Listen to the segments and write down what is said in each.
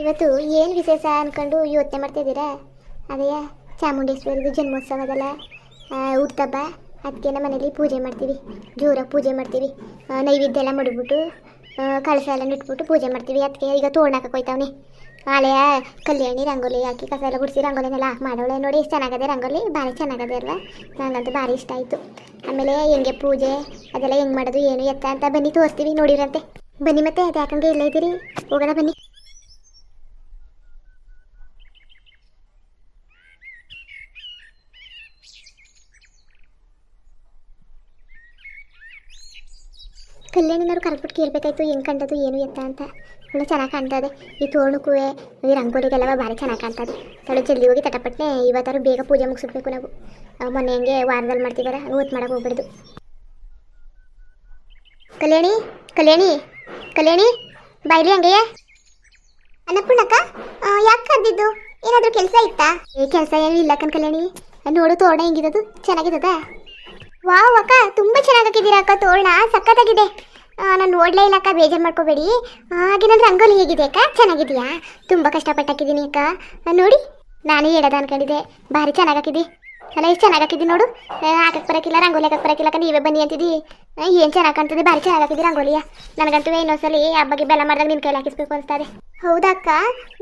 ಏನು ವಿಶೇಷ ಅನ್ಕೊಂಡು ಯೋಚನೆ ಮಾಡ್ತಿದ್ದೀರಾ? ಅದೇ ಚಾಮುಂಡೇಶ್ವರಿದು ಜನ್ಮೋತ್ಸವದಲ್ಲ ಹುಟ್ಟಬ್ಬ ಅದಕ್ಕೆ ನಮ್ಮ ಮನೇಲಿ ಪೂಜೆ ಮಾಡ್ತೀವಿ. ಜೋರಾಗಿ ಪೂಜೆ ಮಾಡ್ತೀವಿ. ನೈವೇದ್ಯ ಎಲ್ಲ ಮಾಡಿಬಿಟ್ಟು ಕಳಸ ಎಲ್ಲ ಇಟ್ಬಿಟ್ಟು ಪೂಜೆ ಮಾಡ್ತೀವಿ. ಅದಕ್ಕೆ ಈಗ ತೋರಣಕ್ಕೆ ಹೋಯ್ತಾವನೆ. ಆಲೆಯ ಕಲ್ಯಾಣಿ ರಂಗೋಲಿ ಹಾಕಿ ಕಸ ಎಲ್ಲ ಗುಡಿಸಿ ರಂಗೋಲಿನೆಲ್ಲ ಮಾಡೋಳೆ. ನೋಡಿ ಎಷ್ಟು ಚೆನ್ನಾಗದೆ ರಂಗೋಲಿ. ಭಾರಿ ಚೆನ್ನಾಗದೆ ಅಲ್ವಾ? ನನಗಂತೂ ಭಾರಿ ಇಷ್ಟ ಆಯಿತು. ಆಮೇಲೆ ಹೆಂಗೆ ಪೂಜೆ, ಅದೆಲ್ಲ ಹೆಂಗೆ ಮಾಡೋದು, ಏನು ಎತ್ತ ಅಂತ ಬನ್ನಿ ತೋರಿಸ್ತೀವಿ. ನೋಡಿರಂತೆ. ಬನ್ನಿ ಮತ್ತೆ ಅದು ಯಾಕಂದ್ರೆ ಇಲ್ಲ ಇದ್ದೀರಿ? ಹೋಗೋಣ ಬನ್ನಿ. ಕಲ್ಯಾಣಿನವ್ರು ಕರೆಕ್ಬಿಟ್ಟು ಕೇಳಬೇಕಾಯ್ತು ಹೆಂಗೆ ಕಂಡದು ಏನು ಎತ್ತ ಅಂತ. ಒಳ್ಳೆ ಚೆನ್ನಾಗಿ ಕಾಣ್ತದೆ. ಈ ತೋರಣಕ್ಕೂ ಈ ರಂಗೋಲಿಗೆಲ್ಲ ಭಾರಿ ಚೆನ್ನಾಗಿ ಕಾಣ್ತದೆ. ತೊಳೆ ಜಲ್ದಿ ಹೋಗಿ ತಟಪಟ್ಟನೆ ಇವತ್ತಾರು ಬೇಗ ಪೂಜೆ ಮುಗಿಸ್ಬೇಕು ನಾವು. ಮೊನ್ನೆ ಹಂಗೆ ವಾರದಲ್ಲಿ ಮಾಡ್ತಿದ್ದಾರೆ ಓದ್ ಮಾಡೋಕೆ ಹೋಗ್ಬಿಡ್ದು. ಕಲ್ಯಾಣಿ ಕಲ್ಯಾಣಿ ಕಲ್ಯಾಣಿ, ಬಾಯ್ಲಿ ಹಂಗೆಯ? ಅನ್ನಪೂರ್ಣಕ್ಕ ಯಾಕೆ ಕರೆದಿದ್ದು? ಏನಾದರೂ ಕೆಲಸ ಇತ್ತಾ? ಏ, ಕೆಲಸ ಏನು ಇಲ್ಲ ಕಣ್ ಕಲ್ಯಾಣಿ. ನೋಡು ತೋರಣ ಹೆಂಗಿದದು, ಚೆನ್ನಾಗಿದದ? ವಾವ್ ಅಕ್ಕ, ತುಂಬ ಚೆನ್ನಾಗಿ ಹಾಕಿದ್ದೀರಾ ಅಕ್ಕ? ತೋರಣ, ಸಖತ್ತಾಗಿದೆ. ನಾನು ನೋಡ್ಲೇ ಇಲ್ಲ ಅಕ್ಕ, ಬೇಜಾರು ಮಾಡ್ಕೋಬೇಡಿ. ಹಾಗೇನಂದ್ರೆ ರಂಗೋಲಿ ಹೇಗಿದೆ ಅಕ್ಕ? ಚೆನ್ನಾಗಿದೆಯಾ ತುಂಬ ಕಷ್ಟಪಟ್ಟಾಕಿದ್ದೀನಿ ಅಕ್ಕ. ನೋಡಿ, ನಾನೇ ಹೇಳೋದು ಅನ್ಕೊಂಡಿದ್ದೆ. ಭಾರಿ ಚೆನ್ನಾಗಿ ಹಾಕಿದ್ದೆ ಅಲ್ಲ, ಎಷ್ಟು ಚೆನ್ನಾಗಿ ಹಾಕಿದ್ದಿ ನೋಡು ಹಾಕಕ್ಕೆ ಬರೋಕ್ಕಿಲ್ಲ ರಂಗೋಲಿ ಹಾಕಕ್ಕೆ ಬರೋಕ್ಕಿಲ್ಲ ಅಕ್ಕ, ನೀವೇ ಬನ್ನಿ ಅಂತಿದ್ದಿ. ಏನು ಚೆನ್ನಾಗಿ ಕಾಣ್ತದೆ? ಭಾರಿ ಚೆನ್ನಾಗಿ ಹಾಕಿದ್ದಿ ರಂಗೋಲಿಯ. ನನಗಂತೂ ಇನ್ನೊಂದ್ಸಲಿ ಹಬ್ಬಗೆ ಬೆಲ್ಲ ಮಾಡಿದಾಗ ನಿನ್ನ ಕೈಲಿ ಹಾಕಿಸ್ಬೇಕು ಅನಿಸ್ತಾರೆ ಹೌದಾ ಅಕ್ಕ?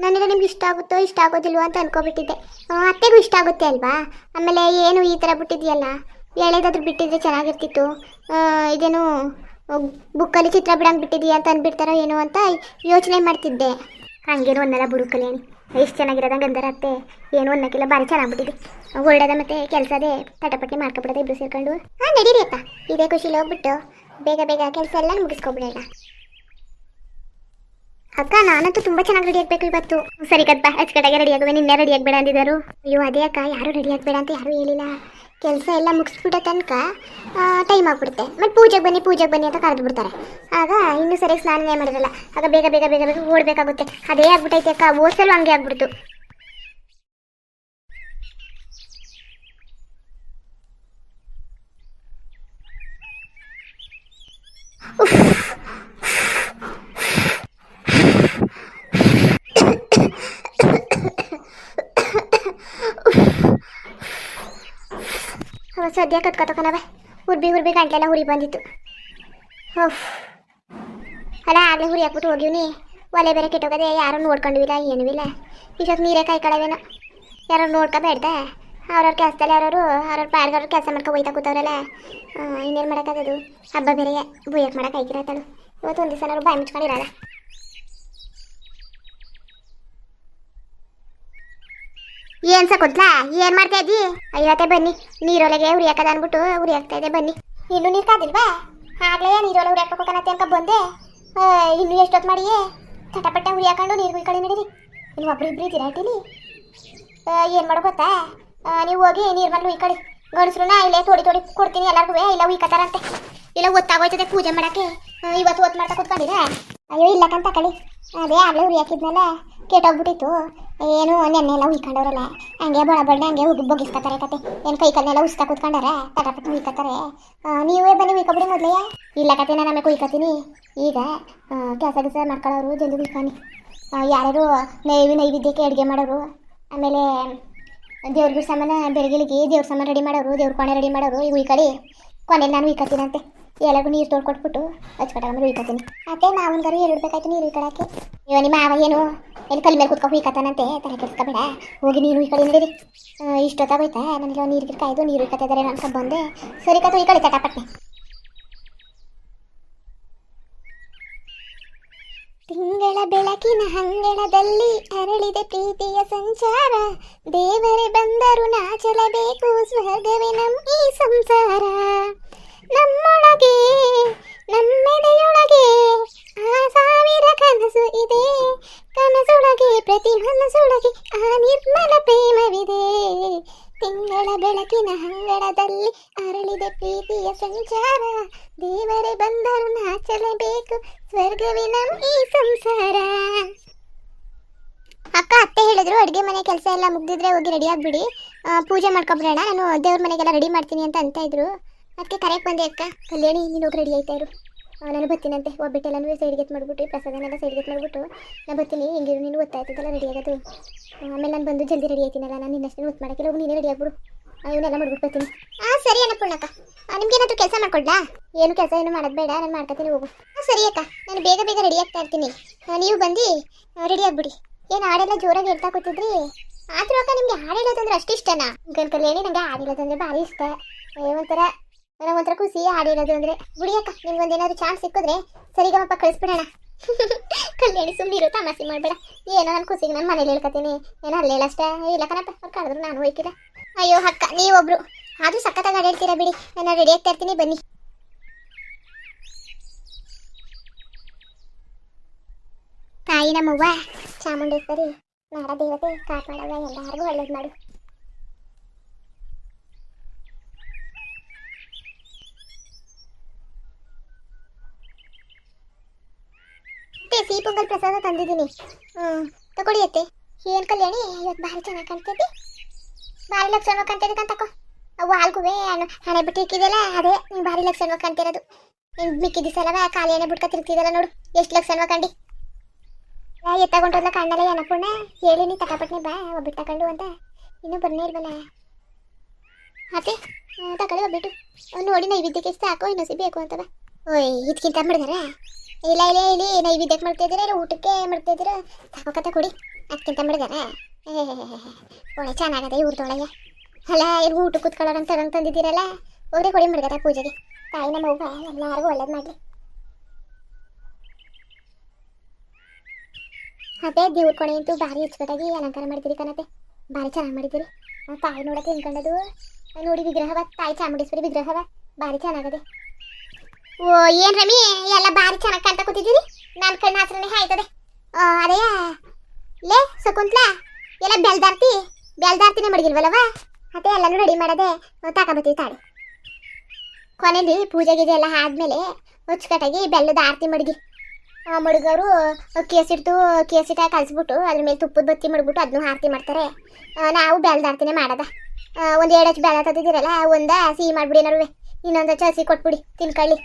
ನನಗೆ ನಿಮ್ಗೆ ಇಷ್ಟ ಆಗುತ್ತೋ, ಇಷ್ಟ ಆಗೋದಿಲ್ವೋ ಅಂತ ಅನ್ಕೋಬಿಟ್ಟಿದ್ದೆ. ಅತ್ತೆಗೂ ಇಷ್ಟ ಆಗುತ್ತೆ ಅಲ್ವಾ? ಆಮೇಲೆ ಏನು ಈ ಥರ ಬಿಟ್ಟಿದ್ಯಲ್ಲ? ಎಳೆದಾದ್ರೂ ಬಿಟ್ಟಿದ್ರೆ ಚೆನ್ನಾಗಿರ್ತಿತ್ತು. ಇದೇನು ಬುಕ್ಕಲ್ಲಿ ಚಿತ್ರ ಬಿಡಂಗೆ ಬಿಟ್ಟಿದೀಯ ಅಂತ ಅಂದ್ಬಿಡ್ತಾರೋ ಏನೋ ಅಂತ ಯೋಚನೆ ಮಾಡ್ತಿದ್ದೆ. ಹಂಗೇನು ಒಂದಲ್ಲ ಬುಡು ಕಲ್ಯಾಣಿ. ಎಷ್ಟು ಚೆನ್ನಾಗಿರೋದಂಗೆ ಅಂದಾರ ಅತ್ತೆ. ಏನು ಅನ್ನೋಕ್ಕಿಲ್ಲ, ಭಾರಿ ಚೆನ್ನಾಗ್ಬಿಟ್ಟಿದೆ. ಹೊರಡದ ಮತ್ತೆ ಕೆಲಸ ಅದೇ ತಟಪಟ್ಟೆ ಮಾಡ್ಕೊಬಿಡೋದು ಇಬ್ರು ಸೇರ್ಕೊಂಡು. ಹಾಂ, ನಡೀರಿ ಅಪ್ಪ. ಇದೇ ಖುಷಿಲಿ ಹೋಗ್ಬಿಟ್ಟು ಬೇಗ ಬೇಗ ಕೆಲಸ ಎಲ್ಲ ಮುಗಿಸ್ಕೊಬಿಡೋಣ. ಅಕ್ಕ, ನಾನಂತೂ ತುಂಬ ಚೆನ್ನಾಗಿ ರೆಡಿ ಆಗಬೇಕು ಇವತ್ತು. ಸರಿ ಕದ್ಪ ಅಚ್ಚಕಡೆಗೆ ರೆಡಿ ಆಗುವೆ. ನಿನ್ನೆ ರೆಡಿ ಆಗಬೇಡ ಅಂದಿದ್ದರು. ಅಯ್ಯೋ, ಅದೇ ಅಕ್ಕ, ಯಾರು ರೆಡಿ ಆಗಬೇಡ ಅಂತ ಯಾರೂ ಹೇಳಿಲ್ಲ. ಕೆಲಸ ಎಲ್ಲ ಮುಗಿಸ್ಬಿಡೋ ತನಕ ಟೈಮ್ ಆಗ್ಬಿಡುತ್ತೆ. ಮತ್ತೆ ಪೂಜೆಗೆ ಬನ್ನಿ ಪೂಜೆಗೆ ಬನ್ನಿ ಅಂತ ಕರೆದು ಬಿಡ್ತಾರೆ. ಆಗ ಇನ್ನೂ ಸರಿಯಾಗಿ ಸ್ನಾನನೇ ಮಾಡಿರಲ್ಲ, ಆಗ ಬೇಗ ಬೇಗ ಬೇಗ ಬೇಗ ಓಡಬೇಕಾಗುತ್ತೆ. ಅದೇ ಆಗ್ಬಿಟ್ಟೈತೆ ಅಕ್ಕ ಓದ್ಸಲು ಹಂಗೆ ಆಗ್ಬಿಡ್ತು. ಸದ್ಯ ಕತ್ಕೊತಕನವ ಹುರ್ಬಿ ಹುರ್ಬಿ ಗಂಟ್ಲೆಲ್ಲ ಹುರಿ ಬಂದಿತ್ತು. ಓಫ್ ಅಲ್ಲ ಆಗಲೇ ಹುರಿ ಹಾಕ್ಬಿಟ್ಟು ಹೋಗಿವ್ನಿ. ಒಲೆ ಬೇರೆ ಕೆಟ್ಟೋಗದೆ ಯಾರು ನೋಡ್ಕೊಂಡಿವಿಲ್ಲ ಏನೂ ಇಲ್ಲ. ಇಷ್ಟೊತ್ತು ನೀರೇ ಕೈ ಕಳವೇನೋ. ಯಾರು ನೋಡ್ಕೋಬೇಡ್ದೆ ಅವ್ರವ್ರ ಕೆಲಸದಲ್ಲಿ ಅವ್ರವರು ಅವ್ರವ್ರ ಪಾಡ್ಗವ್ರ ಕೆಲಸ ಮಾಡ್ಕೊ ಹೋಯ್ತಾ ಕೂತವ್ರಲ್ಲ. ಇನ್ನೇನು ಮಾಡೋಕ್ಕಾಗದು ಹಬ್ಬ ಬೇರೆ ಬುಯ್ಯಕ್ಕೆ ಮಾಡಕ್ಕೆ ಐಕಿರತ್ತಳು ಇವತ್ತು ಒಂದು ದಿವಸ ಬಾಯಿ ಮುಚ್ಕೊಂಡಿರಲ್ಲ. ಏನ್ ಸಕುದ್ಲಾ ಏನ್ ಮಾಡ್ತಾ ಇದ್ದಿ? ಅಯ್ಯವತ್ತೆ ಬನ್ನಿ. ನೀರೊಳಗೆ ಉರಿ ಹಾಕದ ಅನ್ಬಿಟ್ಟು ಉರಿ ಹಾಕ್ತಾ ಇದೆ ಬನ್ನಿ. ಇನ್ನು ನೀರ್ ಕಾದಿಲ್ವಾ? ಆಗ್ಲೇ ನೀರೊಳಗೆ ಉರಿ ಹಾಕ್ಬೇಕು ಅನ್ಕ ಅಂತ ಬಂದೆ. ಇನ್ನು ಎಷ್ಟೊತ್ತು ಮಾಡಿ ಚಟಪಟ್ಟೆ ಉರಿ ಹಾಕೊಂಡು ನೀರು ಕುಯ್ಕೊಳ್ಳಿ ನಡೀರಿ. ಇನ್ನು ಒಬ್ರು ಇಬ್ರು ಇದ್ದೀರಾ ಇಟ್ಟಿಲಿ? ಏನು ಮಾಡೋ ಗೊತ್ತಾ? ನೀವು ಹೋಗಿ ನೀರು ಮೇಲೆ ಉಯ್ಕೊಳ್ಳಿ ಗಂಡಸ್ರನ್ನ ಇಲ್ಲೇ ತೋಡಿ ತೋಡಿ ಕೊಡ್ತೀನಿ ಎಲ್ಲರಿಗೂ ಇಲ್ಲ ಉಯ್ಕತಾರಂತೆ. ಇಲ್ಲ, ಒತ್ತಾಗೋಯ್ತದೆ ಪೂಜೆ ಮಾಡಕ್ಕೆ. ಇವತ್ತು ಒತ್ತು ಮಾಡ್ತಾ ಕೂತ್ಕೊಂಡಿರ? ಅಯ್ಯೋ, ಇಲ್ಲ ಕಂತ ಕಳಿ ಅದೇ ಆಗ್ಲೇ ಉರಿ ಹಾಕಿದ್ನಲ್ಲ ಕೆಟ್ಟೋಗ್ಬಿಟ್ಟಿತ್ತು. ಏನು ನೆನ್ನೆ ಎಲ್ಲ ಉಯ್ಕೊಂಡವ್ರಲ್ಲ ಹಂಗೆ ಬಡ ಬಡ್ಡೆ ಹಂಗೆ ಉಗಿ ಕತೆ. ಏನು ಕೈ ಕಲ್ಲೆಲ್ಲ ಉಸ್ತಾ ಕೂತ್ಕೊಂಡಾರೆ? ತಟಪಟ್ಟು ಉಯ್ಕೊತಾರೆ ನೀವೇ ಬನ್ನಿ ಉಯ್ಕೊಬಿಡಿ ಮೊದಲೇ. ಇಲ್ಲ ಕತೆ, ನಾನು ಆಮೇಲೆ ಉಯ್ಕೊತೀನಿ ಈಗ ಕೆಲಸ ಕೆಲಸ ಮಾಡ್ಕೊಳ್ಳೋರು ಜಲ್ದಿ ಉಯ್ಕೊನಿ ಯಾರ್ಯಾರು ನೈವಿ ನೈವೇದ್ಯಕ್ಕೆ ಅಡುಗೆ ಮಾಡೋರು, ಆಮೇಲೆ ದೇವ್ರಿಗೆ ಸಾಮಾನ ಬೆಳಗಿಲಿಗೆ ದೇವ್ರ ಸಾಮಾನು ರೆಡಿ ಮಾಡೋರು, ದೇವ್ರ ಕೋಣೆ ರೆಡಿ ಮಾಡೋರು, ಈಗ ಉಯ್ಕೊಳ್ಳಿ ಕೊನೆಯಲ್ಲಿ ನಾನು ಉಯ್ಕೊತೀನಂತೆ ಎಲ್ಲರಿಗೂ ನೀರು ತೊಳ್ಕೊಟ್ಬಿಟ್ಟು ಹಚ್ಕೊಟ್ಟಾಗ ಮೇಲೆ ಉಯ್ಕೊತೀನಿ. ಅತ್ತೆ ಮಾವನ್ಗಾರು ಹೇಳಿಡ್ಬೇಕಾಯ್ತು ನೀರು ಉಯ್ಕೊಳಕ್ಕೆ. ಇವ ಮಾವ ಏನು ಎಲ್ಲಿ ಕಲ್ಲಿ ಮೇಲೆ ಕುತ್ಕೊಂಡು ಹುಯ್ಕತಾನಂತೆ ತಲೆ ಕೆಡ್ಸ್ಕೊಬೇಡ ಹೋಗಿ ನೀರು ಹುಯ್ಕೊಳ್ಳಿ ನಡೀರಿ ಇಷ್ಟೊತ್ತಾಗೋಯ್ತಾ ನನಗೆ ನೀರು ಗಿರ್ ಕಾಯ್ದು ನೀರು ಉಯ್ಕೊತಿದ್ದಾರೆ ಅನ್ಕೊಂಡು ಬಂದೆ ಸರಿ ಕತ್ತು ಹುಯ್ಕೊಳ್ಳಿ ಚಟಾಪಟ್ಟೆ ತಿಂಗಳ ಬೆಳಕಿನ ಹಂಗಳದಲ್ಲಿ ಅರಳಿದೆ ಪ್ರೀತಿಯ ಸಂಚಾರ. ದೇವರೇ ಬಂದರು ನಾಚಲಬೇಕು ಸ್ವರ್ಗವೇ ನಮ್ಮ ಈ ಸಂಸಾರ. ನಮ್ಮೊಳಗೆ ನಮ್ಮೆದೆಯೊಳಗೆ ಆ ಸಾವಿರ ಕನಸು ಇದೆ. ಕನಸೊಳಗೆ, ಪ್ರತಿ ಮನಸೊಳಗೆ ಆ ನಿರ್ಮಲ ಪ್ರೇಮವಿದೆ. ತಿಂಗಳ ಬೆಳಕಿನ ಅಂಗಳದಲ್ಲಿ ಅರಳಿದೆ ಪ್ರೀತಿಯ ಸಂಚಾರ. ದೇವರೇ ಬಂದರು ನಾಚಲೇಬೇಕು ಸ್ವರ್ಗವೇ ನಮ್ಮ ಈ ಸಂಸಾರ. ಅಕ್ಕ, ಅತ್ತೆ ಹೇಳಿದ್ರು, ಅಡುಗೆ ಮನೆ ಕೆಲಸ ಎಲ್ಲ ಮುಗ್ದಿದ್ರೆ ಹೋಗಿ ರೆಡಿ ಆಗ್ಬಿಡಿ. ಪೂಜೆ ಮಾಡ್ಕೊಬಿಡೋಣ. ನಾನು ದೇವ್ರ ಮನೆಗೆಲ್ಲ ರೆಡಿ ಮಾಡ್ತೀನಿ ಅಂತ ಅಂತ ಇದ್ರು. ಅದಕ್ಕೆ ಕರೆಕ್ಟ್ ಬಂದೆ ಅಕ್ಕ. ಕಲ್ಯಾಣಿ ನೀನು ಹೋಗಿ ರೆಡಿ ಆಯ್ತಾ ಇರು. ನಾನು ಬರ್ತೀನಂತೆ. ಒಬ್ಬಿಟ್ಟೆಲ್ಲನೂ ಸೈಡ್ಗೆತ್ ಮಾಡಿಬಿಟ್ಟು, ಪ್ರಸಾದನೆಲ್ಲ ಸೈಡ್ಗೆತ್ ಮಾಡ್ಬಿಟ್ಟು ನಾನು ಬರ್ತೀನಿ. ಹೆಂಗಿರು ನೀನು ಗೊತ್ತಾಯ್ತದಲ್ಲ ರೆಡಿ ಆಗೋದು. ಆಮೇಲೆ ನಾನು ಬಂದು ಜಲ್ದಿ ರೆಡಿ ಆಯ್ತೀನಲ್ಲ, ನಾನು ನಿನ್ನಷ್ಟು ಓದ್ ಮಾಡೋಕ್ಕೆ ಹೋಗಿ, ನೀನೇ ರೆಡಿ ಆಗ್ಬಿಡು. ಇವನ್ನೆಲ್ಲ ಮಾಡ್ಬಿಟ್ಟು ಬರ್ತೀನಿ. ಹಾಂ ಸರಿ ಅನ್ನಪೂರ್ಣಕ್ಕ ನಿಮ್ಗೆ ಏನಾದರೂ ಕೆಲಸ ಮಾಡ್ಕೊಡ್ಲಾ? ಏನು ಕೆಲಸ, ಏನು ಮಾಡೋದು ಬೇಡ, ನಾನು ಮಾಡ್ಕೊತೀನಿ, ಹೋಗು. ಹಾಂ ಸರಿ ಅಕ್ಕ. ನಾನು ಬೇಗ ಬೇಗ ರೆಡಿ ಆಗ್ತಾ ಇರ್ತೀನಿ. ನೀವು ಬಂದು ರೆಡಿ ಆಗ್ಬಿಡಿ. ಏನು ಹಾಡೆಲ್ಲ ಜೋರಾಗಿ ಹೇಳ್ತಾ ಕೂತಿದ್ರಿ? ಆದ್ರೂ ಅಕ್ಕ, ನಿಮ್ಗೆ ಹಾಡು ಹೇಳೋದಂದ್ರೆ ಅಷ್ಟು ಇಷ್ಟನಾ? ಗನ್ ಕಲ್ಯಾಣಿ ನನಗೆ ಹಾಡು ಹೇಳೋದಂದ್ರೆ ಭಾರಿ ಇಷ್ಟ. ಒಂಥರ ಒಂಥರ ಖುಷಿ ಹಾಡು ಹೇಳೋದು ಅಂದ್ರೆ ಗುಡಿಯಕ್ಕ ಅಕ್ಕ ನಿಮ್ಗೆ ಏನಾದ್ರು ಚಾನ್ಸ್ ಸಿಕ್ಕಿದ್ರೆ ಸರಿಗಮಪ್ಪ ಕಳಿಸ್ಬಿಡೋಣ. ಕಲ್ಯಾಣಿ ಸುಮ್ಮನೆ ಇರೋ ತಮಾಸೆ ಮಾಡಬೇಡ. ಏನೋ ನನ್ನ ಖುಷಿಗೆ ನಾನು ಮನೇಲಿ ಹೇಳ್ಕೊತೀನಿ. ಏನೋ ಅಲ್ಲೇ ಅಷ್ಟೇ. ಇಲ್ಲ ಕಣಪ್ಪ, ಅವ್ರು ನಾನು ಹೋಯ್ಕಿಲ್ಲ. ಅಯ್ಯೋ ಅಕ್ಕ, ನೀವೊಬ್ರು. ಆದ್ರೂ ಗಾಡಿ ಹೇಳ್ತೀರಾ ಬಿಡಿ. ನಾನು ರೆಡಿ ಆಗ್ತಾ ಇರ್ತೀನಿ, ಬನ್ನಿ. ತಾಯಿ ನಮ್ಮವ್ವ ಚಾಮುಂಡೇಶ್ವರಿ, ನಾಡ ದೇವತೆ ಕಾಪಾಡವ ಎಲ್ಲರಿಗೂ ಒಳ್ಳೇದು ಮಾಡು ಅತ್ತೆ ಸಿಹಿ ಪೊಂಗಲ್ ಪ್ರಸಾದ ತಂದಿದ್ದೀನಿ. ಹ್ಞೂ ತಗೊಳ್ಳಿ ಅತ್ತೆ. ಏನು ಕಲ್ಯಾಣಿ ಇವತ್ತು ಭಾರಿ ಚೆನ್ನಾಗಿ ಕಾಣ್ತೈತಿ. ಭಾರಿ ಲಕ್ಷಣ ಕಾಣ್ತೈತಿ ಕಾಂತಕೋ ಅವು ಹಾಲ್ಗುವೆ ಹಣೆ ಬಿಟ್ಟು ಇಕ್ಕಿದೆಲ್ಲ ಅದೇ ನೀನು ಭಾರಿ ಲಕ್ಷಣ ಕಾಣ್ತಿರೋದು. ನೀನು ಮಿಕ್ಕಿದ ಸಲವ ಖಾಲಿ ಎಣ್ಣೆ ಬಿಟ್ಕ ತಿರ್ತಿದಲ್ಲ ನೋಡು, ಎಷ್ಟು ಲಕ್ಷಣ ಕಂಡಿ ಎತ್ತಗೊಂಡೋದ್ಲ ಕಣ್ಣಲ್ಲ ಏನಪ್ಪಣ್ಣ ಹೇಳಿ ನೀ ತಕಪಟ್ನೆ ಬಾ, ಒಬ್ಬಿಟ್ಟು ತಗೊಂಡು ಅಂತ. ಇನ್ನೂ ಬರ್ನೇ ಇಲ್ವಲ್ಲ. ಅತ್ತೆ ತಗೊಳ್ಳಿ ಒಬ್ಬಿಟ್ಟು. ನೋಡಿ ನೈವೇದ್ಯಕ್ಕೆ ಸಾಕು ಇನ್ನೊಸಿ ಬೇಕು ಅಂತವ ಓಯ್ ಇದಕ್ಕಿಂತ ಮಾಡಿದಾರ? ಇಲ್ಲ ಇಲ್ಲ, ಇಲ್ಲಿ ನೈವೇದ್ಯಕ್ಕೆ ಮಾಡ್ತಾ ಇದ್ದೀರಾ? ಇಲ್ಲ, ಊಟಕ್ಕೆ ಮಾಡ್ತಾ ಇದ್ದೀರಾ? ಸಾಕೋಕತ್ತೆ ಕೊಡಿ. ಅದಕ್ಕಿಂತ ಮಾಡಿದಾರ ಒಳ್ಳೆ ಚೆನ್ನಾಗದೆ ಇವ್ರದೊಳಗೆ ಅಲ್ಲ ಇಲ್ಲಿ ಊಟ ಕೂತ್ಕೊಳ್ಳೋರಂತ ಅಂತ ತಂದಿದ್ದೀರಲ್ಲ? ಹೋಗ್ರೆ ಕೊಡಿ ಮಾಡಿದಾರೆ ಪೂಜೆಗೆ. ತಾಯಿ ನಮ್ಮ ಹೋಗ ಎಲ್ಲರಿಗೂ ಒಳ್ಳೇದು ಮಾಡಲಿ. ಅದೇ ದೇವ್ರ ಕೊಣೆ ಅಂತೂ ಭಾರಿ ಹೆಚ್ಚಿಗೆ ಅಲಂಕಾರ ಮಾಡಿದ್ದೀರಿ ಕಣತೆ. ಭಾರಿ ಚೆನ್ನಾಗಿ ಮಾಡಿದ್ದೀರಿ. ತಾಯಿ ನೋಡಕ್ಕೆ ತಿನ್ಕೊಂಡದು ನೋಡಿ ವಿಗ್ರಹವ, ತಾಯಿ ಚಾಮುಂಡೇಶ್ವರಿ ವಿಗ್ರಹವ. ಭಾರಿ ಚೆನ್ನಾಗದೆ. ಓ, ಏನ್ ರಮಿ? ಎಲ್ಲ ಬಾರಿ ಚೆನ್ನಾಗಿ ಕಾಣ್ತಾ ಕೂತಿದ್ದೀರಿ? ನನ್ನ ಕಣ್ಣು ಹತ್ರನೇ ಆಯ್ತದೆ ಅದೇ. ಲೇ ಸಕುಂತ್ಲಾ ಎಲ್ಲ ಬೆಲ್ದಾರ್ತಿ? ಬೆಲ್ದಾರ್ತಿನೇ ಮಡಗಿಲ್ವಲ್ಲವ? ಅದೇ ಎಲ್ಲನೂ ರೆಡಿ ಮಾಡದೆ ತಗೊಬತ್ತೀವಿ ತಾಳಿ. ಕೊನೆಯಲ್ಲಿ ಪೂಜೆ ಗೀಜೆ ಎಲ್ಲ ಆದ್ಮೇಲೆ ಅಚ್ಚುಕಟ್ಟಾಗಿ ಬೆಲ್ಲದ ಆರತಿ ಮಡಗಿ. ಮಡುಗವರು ಅಕ್ಕಿ ಕೇಸಿಟ ಕಲಿಸ್ಬಿಟ್ಟು ಅದ್ರ ಮೇಲೆ ತುಪ್ಪದ ಬತ್ತಿ ಮಡ್ಬಿಟ್ಟು ಅದನ್ನು ಆರತಿ ಮಾಡ್ತಾರೆ. ನಾವು ಬೆಲ್ದ ಆರತಿನೇ ಮಾಡೋದ ಒಂದು ಎರಡು ಹಚ್ಚು ಬೆಲ್ಲ ತಂದಿದ್ದೀರಲ್ಲ ಒಂದ ಸಿಹಿ ಮಾಡಿಬಿಡಿ ನಡುವೆ. ಇನ್ನೊಂದು ಹಚ್ಚು ಹಸಿ ಕೊಟ್ಬಿಡಿ, ತಿನ್ಕೊಳ್ಳಿ.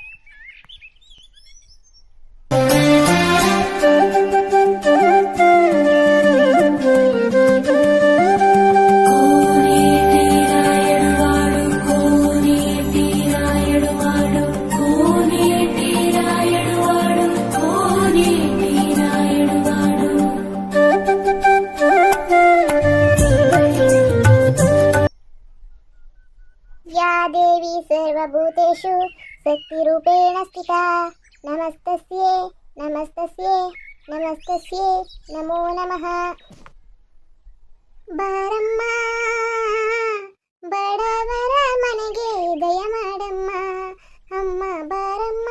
ಯಾ ದೇವಿ ಸರ್ವಭೂತೇಷು ಶಕ್ತಿರೂಪೇಣ ಸ್ಥಿತಾ ನಮಸ್ತಸ್ಯೇ ನಮಸ್ತಸ್ಯೇ ನಮಸ್ತಸ್ಯೇ ನಮೋ ನಮಃ ಬಾರಮ್ಮ ಬಡವರ ಮನೆಗೆ ದಯ ಮಾಡಮ್ಮ ಅಮ್ಮ ಬಾರಮ್ಮ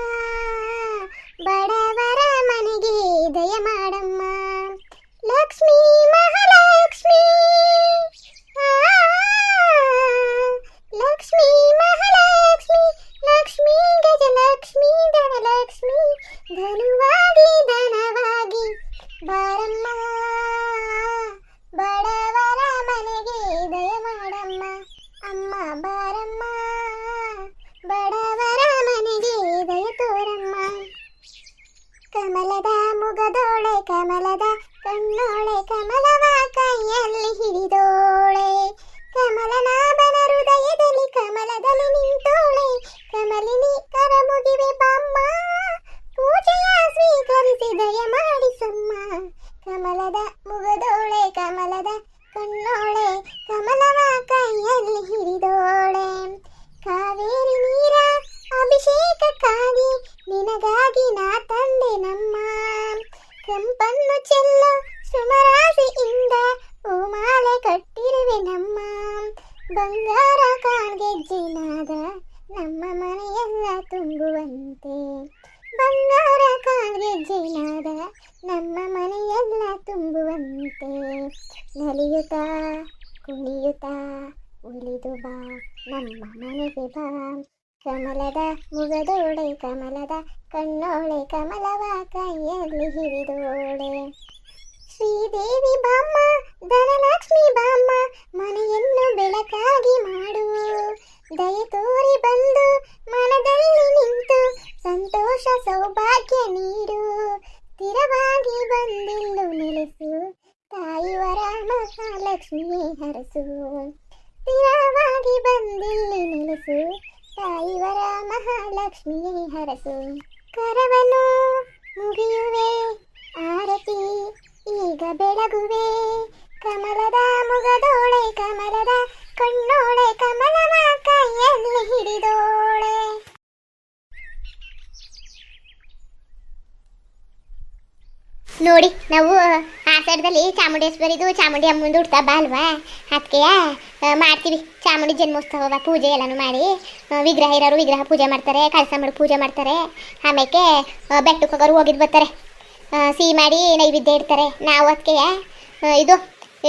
ಬಡವರ ಮನೆಗೆ ದಯ ಮಾಡಮ್ಮ ಲಕ್ಷ್ಮೀ ಮುಗದೋಳೆ ಕಮಲದ ಕಣ್ಣೋಳೆ, ಕಮಲವ ಕೈಯಲ್ಲಿ ಹಿಡಿದೋಳೆ. ಕಾವೇರಿ ನೀರ, ಅಭಿಷೇಕಕ್ಕಾಗಿ ನಿನಗಾಗಿ ನಾ ತಂದೆ ನಮ್ಮ. ಕೆಂಪನ್ನು ಚೆಲ್ಲೋ ಸುಮರಾಸಿಯಿಂದ ಹೂಮಾಲೆ ಕಟ್ಟಿರುವೆ ನಮ್ಮ. ಬಂಗಾರ ಕಾಲ್ಗೆಜ್ಜಿನಾದ ನಮ್ಮ ಮನೆಯೆಲ್ಲ ತುಂಬುವಂತೆ. ಬಂಗಾರ ಕಾಲ್ಗೆಜ್ಜಿನಾದ ನಮ್ಮ ಮನೆಯೆಲ್ಲ ತುಂಬುವಂತೆ. ನಲಿಯುತ್ತಾ, ಕುಣಿಯುತ್ತಾ, ಉಳಿದು ಬಾ, ನಮ್ಮ ಮನೆಗೆ ಬಾ. ಕಮಲದ ಮುಗದೋಳೆ ಕಮಲದ ಕಣ್ಣೋಳೆ ಕಮಲವ ಕೈಯಲ್ಲಿ ಹಿಡಿದೋಳೆ ಶ್ರೀದೇವಿ ಬಾಮ್ಮ, ಧನಲಕ್ಷ್ಮಿ ಬಾಮ್ಮ ನೋಡಿ, ನಾವು, ಆ ಸೈಡ್ದಲ್ಲಿ ಚಾಮುಂಡೇಶ್ವರಿದು ಚಾಮುಂಡಿ ಅಮ್ಮಂದು ಹುಡ್ತಾ ಅಲ್ವಾ? ಅದಕ್ಕೆ ಮಾಡ್ತೀವಿ. ಚಾಮುಂಡಿ ಜನ್ಮೋತ್ಸವ ಪೂಜೆ ಎಲ್ಲನೂ ಮಾಡಿ. ವಿಗ್ರಹ ಇರೋರು ವಿಗ್ರಹ ಪೂಜೆ ಮಾಡ್ತಾರೆ ಕಳಸ ಮಾಡಿ ಪೂಜೆ ಮಾಡ್ತಾರೆ. ಆಮೇಲೆ ಬೆಟ್ಟಕ್ಕೆ ಹೋಗೋರು ಹೋಗಿದ್ದು ಬರ್ತಾರೆ. ಸಿಹಿ ಮಾಡಿ ನೈವೇದ್ಯ ಇಡ್ತಾರೆ. ನಾವು ಅದಕ್ಕೆ ಇದು,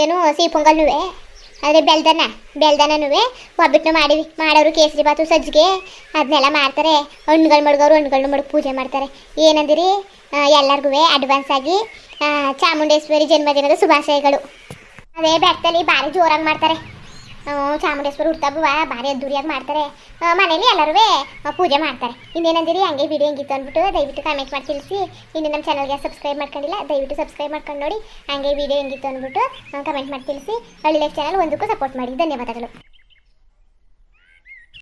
ಏನು, ಸಿಹಿ ಪೊಂಗಲ್ನುವೆ. ಅದೇ ಬೆಲ್ದನ ಬೆಲ್ದನೂ ಒಬ್ಬಟ್ಟು ಮಾಡಿವಿ. ಮಾಡೋರು ಕೇಸರಿ ಬಾತು, ಸಜ್ಜಿಗೆ ಅದನ್ನೆಲ್ಲ ಮಾಡ್ತಾರೆ. ಹಣ್ಣುಗಳು ಮಡ್ಗೋರು ಹಣ್ಣುಗಳನ್ನ ಮಡ್ಗಿ ಪೂಜೆ ಮಾಡ್ತಾರೆ. ಏನಂದಿರಿ? ಎಲ್ಲರಿಗೂ ಅಡ್ವಾನ್ಸ್ ಆಗಿ ಚಾಮುಂಡೇಶ್ವರಿ ಜನ್ಮದಿನದ ಶುಭಾಶಯಗಳು. ಅದೇ ಬೆಟ್ಟದಲ್ಲಿ ಭಾರಿ ಜೋರಾಗಿ ಮಾಡ್ತಾರೆ. ಚಾಮುಂಡೇಶ್ವರಿ ಹುಡ್ತಾಬುವ ಭಾರಿ ಅದ್ದೂರಿಯಾಗಿ ಮಾಡ್ತಾರೆ. ಮನೇಲಿ ಎಲ್ಲರೂ ಪೂಜೆ ಮಾಡ್ತಾರೆ. ಇನ್ನೇನಂದಿರಿ, ಹಂಗೆ ವಿಡಿಯೋ ಹೆಂಗಿತ್ತು ಅಂದ್ಬಿಟ್ಟು ದಯವಿಟ್ಟು ಕಾಮೆಂಟ್ ಮಾಡಿ ತಿಳಿಸಿ. ಇನ್ನು ನಮ್ಮ ಚಾನಲ್ಗೆ ಸಬ್ಸ್ಕ್ರೈಬ್ ಮಾಡ್ಕೊಂಡಿಲ್ಲ, ದಯವಿಟ್ಟು ಸಬ್ಸ್ಕ್ರೈಬ್ ಮಾಡ್ಕೊಂಡು ನೋಡಿ, ಹಂಗೆ ವಿಡಿಯೋ ಹೆಂಗಿತ್ತು ಅಂದ್ಬಿಟ್ಟು ಕಮೆಂಟ್ ಮಾಡಿ ತಿಳಿಸಿ. ಹಳ್ಳಿ ಲೈಫ್ ಚಾನಲ್ ಒಂದಕ್ಕೂ ಸಪೋರ್ಟ್ ಮಾಡಿ. ಧನ್ಯವಾದಗಳು.